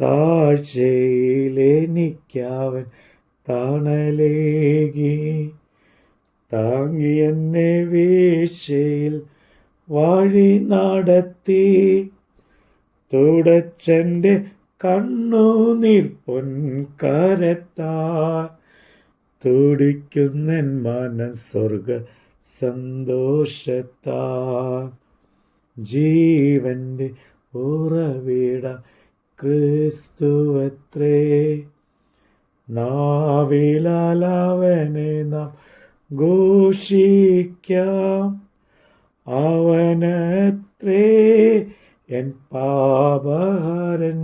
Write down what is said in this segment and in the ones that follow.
താഴ്ചയിലെനിക്കവൻ തണലേകി. താങ്ങി എന്നെ വീഴ്ചയിൽ വഴി നടത്തി. തുടച്ചന്റെ കണ്ണുനീർ പൊൻകരത്താൽ തുടിക്കുന്നൻ മനസ്വർഗ സന്തോഷത്താൽ ജീവന്റെ ഉറവിട ക്രിസ്തുവത്രേ നാവിലാലവനെ നാം ഘോഷിക്കാം. അവനത്രേ എൻ പാപഹരൻ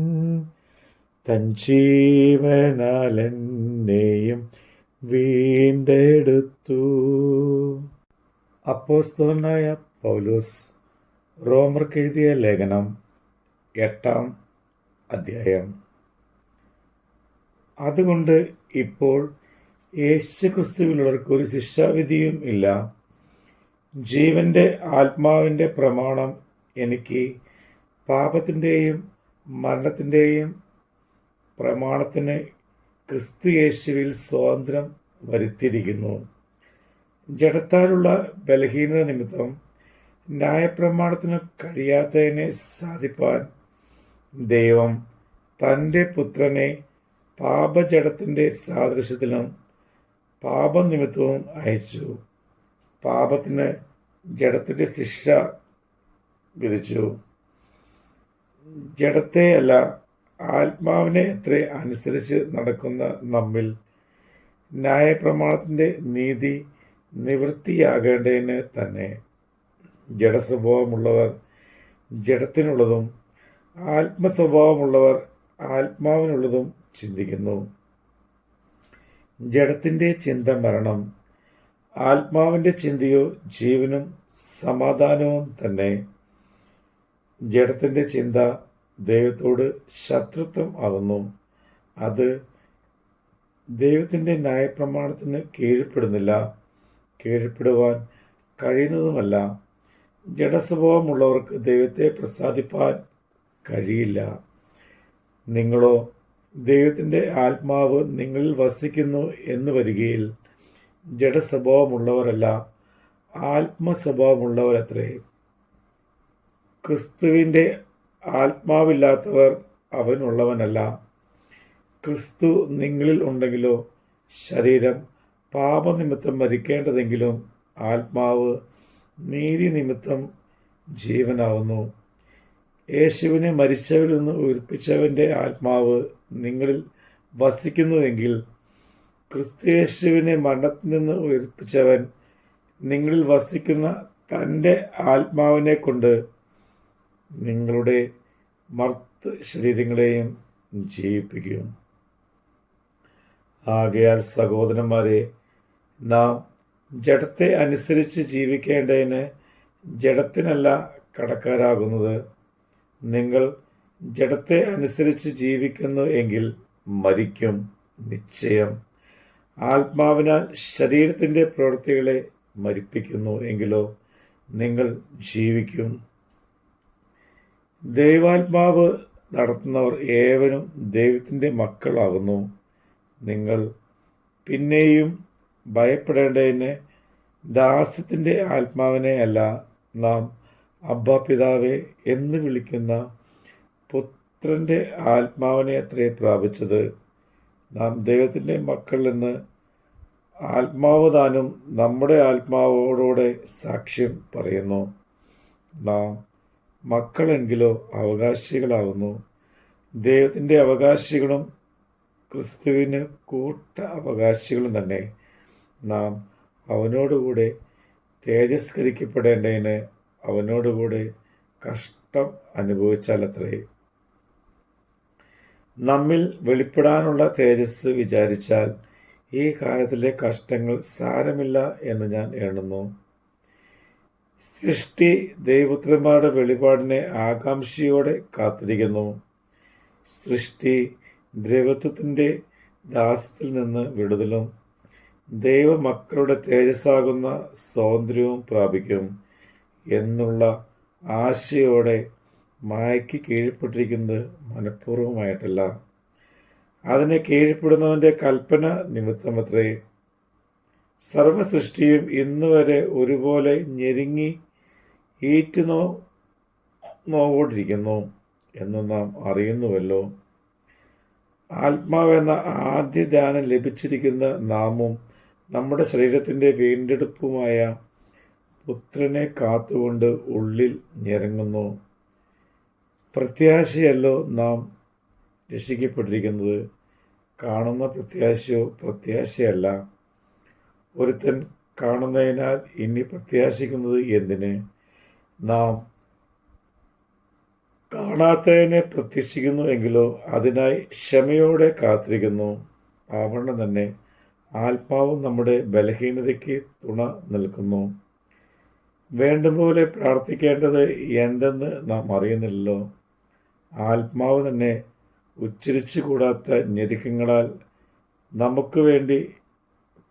തൻ ജീവനാലെന്നെയും വീണ്ടെടുത്തു. അപ്പോസ്തോലനായ പൗലോസ് റോമർക്ക് എഴുതിയ ലേഖനം എട്ടാം അധ്യായം. അതുകൊണ്ട് ഇപ്പോൾ യേശുക്രിസ്തുവിലുള്ളവർക്ക് ഒരു ശിക്ഷാവിധിയും ഇല്ല. ജീവന്റെ ആത്മാവിന്റെ പ്രമാണം എനിക്ക് പാപത്തിന്റെയും മരണത്തിന്റെയും പ്രമാണത്തിന് ക്രിസ്തു യേശുവിൽ സ്വാതന്ത്ര്യം വരുത്തിയിരിക്കുന്നു. ജഡത്താലുള്ള ബലഹീനത നിമിത്തം ന്യായപ്രമാണത്തിന് കഴിയാത്തതിനെ സാധിപ്പാൻ ദൈവം തന്റെ പുത്രനെ പാപജടത്തിന്റെ സാദൃശ്യത്തിലും പാപനിമിത്തവും അയച്ചു. പാപത്തിന് ജഡത്തിന്റെ ശിക്ഷ വിധിച്ചു. ജഡത്തെയല്ല ആത്മാവിനെ എത്ര അനുസരിച്ച് നടക്കുന്ന നമ്മിൽ ന്യായപ്രമാണത്തിന്റെ നീതി നിവൃത്തിയാകേണ്ടതിന് തന്നെ. ജഡസ്വഭാവമുള്ളവർ ജഡത്തിനുള്ളതും ആത്മസ്വഭാവമുള്ളവർ ആത്മാവിനുള്ളതും ചിന്തിക്കുന്നു. ജഡത്തിന്റെ ചിന്ത മരണം. ആത്മാവിന്റെ ചിന്തയോ ജീവനും സമാധാനവും തന്നെ. ജഡത്തിന്റെ ചിന്ത ദൈവത്തോട് ശത്രുത്വം ആകുന്നു. അത് ദൈവത്തിന്റെ ന്യായപ്രമാണത്തിന് കീഴ്പ്പെടുന്നില്ല. കീഴ്പ്പെടുവാൻ കഴിയുന്നതുമല്ല. ജഡസ്വഭാവമുള്ളവർക്ക് ദൈവത്തെ പ്രസാദിപ്പാൻ കഴിയില്ല. നിങ്ങളോ ദൈവത്തിന്റെ ആത്മാവ് നിങ്ങളിൽ വസിക്കുന്നു എന്ന് വരികയിൽ ജഡസ്വഭാവമുള്ളവരല്ല ആത്മസ്വഭാവമുള്ളവരത്രേ. ക്രിസ്തുവിന്റെ ആത്മാവില്ലാത്തവർ അവനുള്ളവനല്ല. ക്രിസ്തു നിങ്ങളിൽ ഉണ്ടെങ്കിലോ ശരീരം പാപനിമിത്തം മരിക്കേണ്ടതെങ്കിലും ആത്മാവ് നീതി നിമിത്തം ജീവനാവുന്നു. യേശുവിനെ മരിച്ചവരിൽ നിന്ന് ഉയർപ്പിച്ചവന്റെ ആത്മാവ് നിങ്ങളിൽ വസിക്കുന്നുവെങ്കിൽ ക്രിസ്തുയേശുവിനെ മരണത്തിൽ നിന്ന് ഉയർപ്പിച്ചവൻ നിങ്ങളിൽ വസിക്കുന്ന തന്റെ ആത്മാവിനെ കൊണ്ട് നിങ്ങളുടെ മർത്ത് ശരീരങ്ങളെയും ജീവിപ്പിക്കും. ആകയാൽ സഹോദരന്മാരെ നാം ജഡത്തെ അനുസരിച്ച് ജീവിക്കേണ്ടതിന് ജഡത്തിനല്ല കടക്കാരാകുന്നത്. നിങ്ങൾ ജഡത്തെ അനുസരിച്ച് ജീവിക്കുന്നു എങ്കിൽ മരിക്കും നിശ്ചയം. ആത്മാവിനാൽ ശരീരത്തിന്റെ പ്രവൃത്തികളെ മരിപ്പിക്കുന്നു എങ്കിലോ നിങ്ങൾ ജീവിക്കും. ദൈവാത്മാവ് നടത്തുന്നവർ ഏവനും ദൈവത്തിന്റെ മക്കളാകുന്നു. നിങ്ങൾ പിന്നെയും ഭയപ്പെടേണ്ടതിന് ദാസ്യത്തിന്റെ ആത്മാവിനെ അല്ല നാം അബ്ബ പിതാവെ എന്ന് വിളിക്കുന്ന പുത്രന്റെ ആത്മാവിനെ അത്രേ പ്രാപിച്ചത്. നാം ദൈവത്തിന്റെ മക്കൾ എന്ന് ആത്മാവ് താനും നമ്മുടെ ആത്മാവോടുകൂടെ സാക്ഷ്യം പറയുന്നു. നാം മക്കളെങ്കിലോ അവകാശികളാകുന്നു ദൈവത്തിന്റെ അവകാശികളും ക്രിസ്തുവിന് കൂട്ട അവകാശികളും തന്നെ. നാം അവനോടുകൂടെ തേജസ്കരിക്കപ്പെടേണ്ടതിന് അവനോടുകൂടെ കഷ്ടം അനുഭവിച്ചാലത്രേ നമ്മിൽ വെളിപ്പെടാനുള്ള തേജസ് വിചാരിച്ചാൽ ഈ കാലത്തിലെ കഷ്ടങ്ങൾ സാരമില്ല എന്ന് ഞാൻ എണ്ണുന്നു. സൃഷ്ടി ദൈവപുത്രന്മാരുടെ വെളിപാടിനെ ആകാംക്ഷയോടെ കാത്തിരിക്കുന്നു. സൃഷ്ടി ദ്രവത്വത്തിന്റെ ദാസത്തിൽ നിന്ന് വിടുതലും. ദൈവമക്കളുടെ തേജസ്സാകുന്ന സ്വാതന്ത്ര്യവും പ്രാപിക്കും. എന്നുള്ള ആശയോടെ മായയ്ക്ക് കീഴ്പ്പെട്ടിരിക്കുന്നത് മനഃപൂർവമായിട്ടല്ല. അതിനെ കീഴ്പ്പെടുന്നവന്റെ കൽപ്പന നിമിത്തമത്രേ. സർവസൃഷ്ടിയും ഇന്നുവരെ ഒരുപോലെ ഞെരുങ്ങി ഈറ്റുനോ നോവോട്ടിരിക്കുന്നു എന്ന് നാം അറിയുന്നുവല്ലോ. ആത്മാവെന്ന ആദ്യ ധ്യാനം ലഭിച്ചിരിക്കുന്ന നാമും നമ്മുടെ ശരീരത്തിന്റെ വീണ്ടെടുപ്പുമായ പുത്രനെ കാത്തുകൊണ്ട് ഉള്ളിൽ ഞെരങ്ങുന്നു. പ്രത്യാശയല്ലോ നാം രക്ഷിക്കപ്പെട്ടിരിക്കുന്നത്. കാണുന്ന പ്രത്യാശയോ പ്രത്യാശയല്ല. ഒരുത്തൻ കാണുന്നതിനാൽ ഇനി പ്രത്യാശിക്കുന്നത് എന്തിന്? നാം കാണാത്തതിനെ പ്രത്യക്ഷിക്കുന്നു എങ്കിലോ അതിനായി ക്ഷമയോടെ കാത്തിരിക്കുന്നു. ആവണ്ണം തന്നെ ആത്മാവ് നമ്മുടെ ബലഹീനതയ്ക്ക് തുണ നിൽക്കുന്നു വേണ്ടുപോലെ പ്രാർത്ഥിക്കേണ്ടത് എന്തെന്ന് നാം അറിയുന്നില്ലല്ലോ. ആത്മാവ് തന്നെ ഉച്ചരിച്ചു കൂടാത്ത ഞെരുക്കങ്ങളാൽ നമുക്ക് വേണ്ടി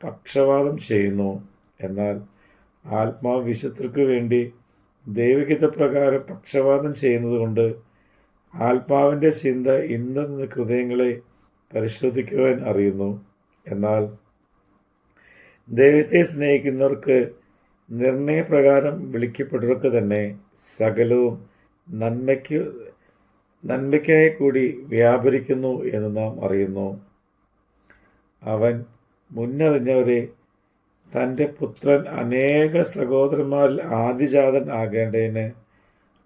പക്ഷപാതം ചെയ്യുന്നു. എന്നാൽ ആത്മാവ് വിശുദ്ധർക്ക് വേണ്ടി ദൈവഹിതപ്രകാരം പക്ഷപാതം ചെയ്യുന്നതുകൊണ്ട് ആത്മാവിന്റെ ചിന്ത ഇന്ന ഹൃദയങ്ങളെ പരിശോധിക്കുവാൻ അറിയുന്നു. എന്നാൽ ദൈവത്തെ സ്നേഹിക്കുന്നവർക്ക് നിർണയപ്രകാരം വിളിക്കപ്പെട്ടവർക്ക് തന്നെ സകലവും നന്മയ്ക്ക് നന്മയ്ക്കായി കൂടി വ്യാപരിക്കുന്നു എന്ന് നാം അറിയുന്നു. അവൻ മുന്നറിഞ്ഞവരെ തന്റെ പുത്രൻ അനേക സഹോദരന്മാരിൽ ആദിജാതൻ ആകേണ്ടതിന്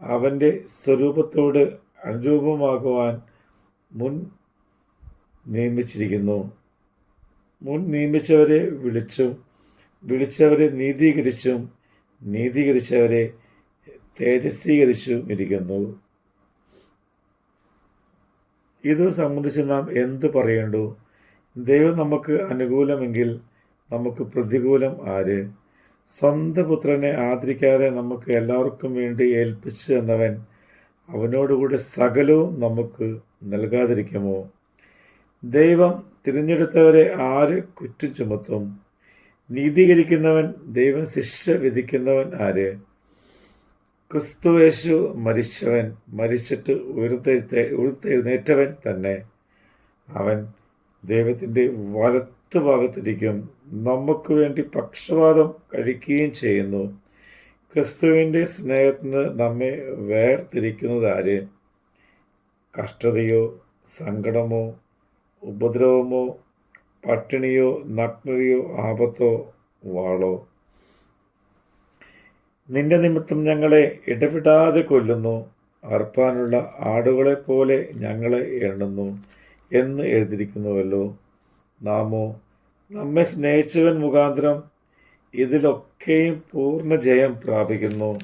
അവന്റെ സ്വരൂപത്തോട് അനുരൂപമാകുവാൻ മുൻ നിയമിച്ചിരിക്കുന്നു. മുൻ നിയമിച്ചവരെ വിളിച്ചും വിളിച്ചവരെ നീതീകരിച്ചും നീതീകരിച്ചവരെ തേജസ്വീകരിച്ചും ഇരിക്കുന്നു. ഇത് സംബന്ധിച്ച് നാം എന്തു പറയേണ്ടു? ദൈവം നമുക്ക് അനുകൂലമെങ്കിൽ നമുക്ക് പ്രതികൂലം ആര്? സ്വന്തം പുത്രനെ ആദരിക്കാതെ നമുക്ക് എല്ലാവർക്കും വേണ്ടി ഏൽപ്പിച്ചു എന്നവൻ അവനോടുകൂടി സകലവും നമുക്ക് നൽകാതിരിക്കുമോ? ദൈവം തിരഞ്ഞെടുത്തവരെ ആര് കുറ്റം ചുമത്തും? നീതീകരിക്കുന്നവൻ ദൈവം ശിക്ഷ വിധിക്കുന്നവൻ ആര്? ക്രിസ്തുവേശു മരിച്ചവൻ മരിച്ചിട്ട് ഉയർത്തെഴുത്ത ഉയർത്തെഴുന്നേറ്റവൻ തന്നെ. അവൻ ദൈവത്തിന്റെ വലത്തുഭാഗത്തിരിക്കും നമുക്ക് വേണ്ടി പക്ഷപാതം കഴിക്കുകയും ചെയ്യുന്നു. ക്രിസ്തുവിന്റെ സ്നേഹത്തിന് നമ്മെ വേർതിരിക്കുന്നത് ആര്? കഷ്ടതയോ സങ്കടമോ ഉപദ്രവമോ പട്ടിണിയോ നഗ്നതയോ ആപത്തോ വാളോ. നിന്റെ നിമിത്തം ഞങ്ങളെ ഇടപെടാതെ കൊല്ലുന്നു. അർപ്പാനുള്ള ആടുകളെ പോലെ ഞങ്ങളെ എണ്ണുന്നു എന്ന് എഴുതിയിരിക്കുന്നുവല്ലോ. നാമോ നമ്മെ സ്നേഹിച്ചവൻ മുഖാന്തരം ഇതിലൊക്കെയും പൂർണ ജയം പ്രാപിക്കുന്നു.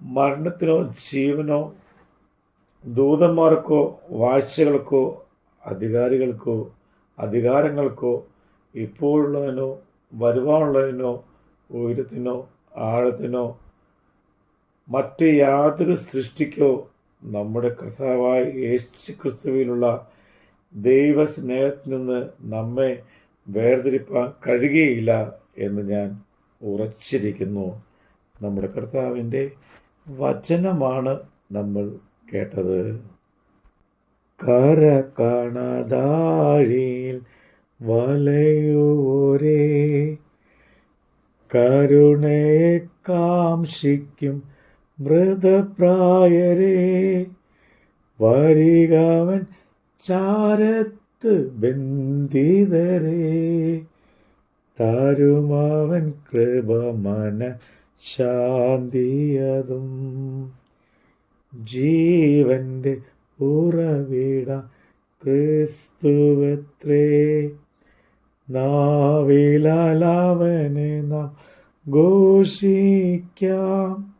മരണത്തിനോ ജീവനോ ദൂതന്മാർക്കോ വാഴ്ചകൾക്കോ അധികാരികൾക്കോ അധികാരങ്ങൾക്കോ ഇപ്പോഴുള്ളതിനോ വരുവാനുള്ളതിനോ ഉയരത്തിനോ ആഴത്തിനോ മറ്റ് യാതൊരു സൃഷ്ടിക്കോ നമ്മുടെ കർത്താവായ യേശു ക്രിസ്തുവിലുള്ള ദൈവസ്നേഹത്തിൽ നിന്ന് നമ്മെ വേർതിരിപ്പാൻ കഴിയുകയില്ല എന്ന് ഞാൻ ഉറച്ചിരിക്കുന്നു. നമ്മുടെ കർത്താവിന്റെ വചനമാണ് നമ്മൾ കേട്ടത്. കര കാണാതാഴിൽ വലയോരേ. കരുണയെ കാംക്ഷിക്കും മൃതപ്രായരേ. വരികവൻ ചാരത്ത് ബന്ധിതരേ. തരുമാവൻ കൃപമന ശാന്തിയതും ജീവന്റെ ഉറവിട ക്രിസ്തുവത്രേ നാവിലാലവനെ നാം ഘോഷിക്കാം.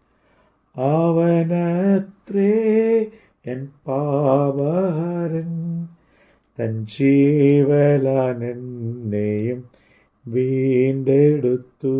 അവനത്രേ എൻ പാപഹരൻ തൻ ജീവലനെന്നെയും വീണ്ടെടുത്തു.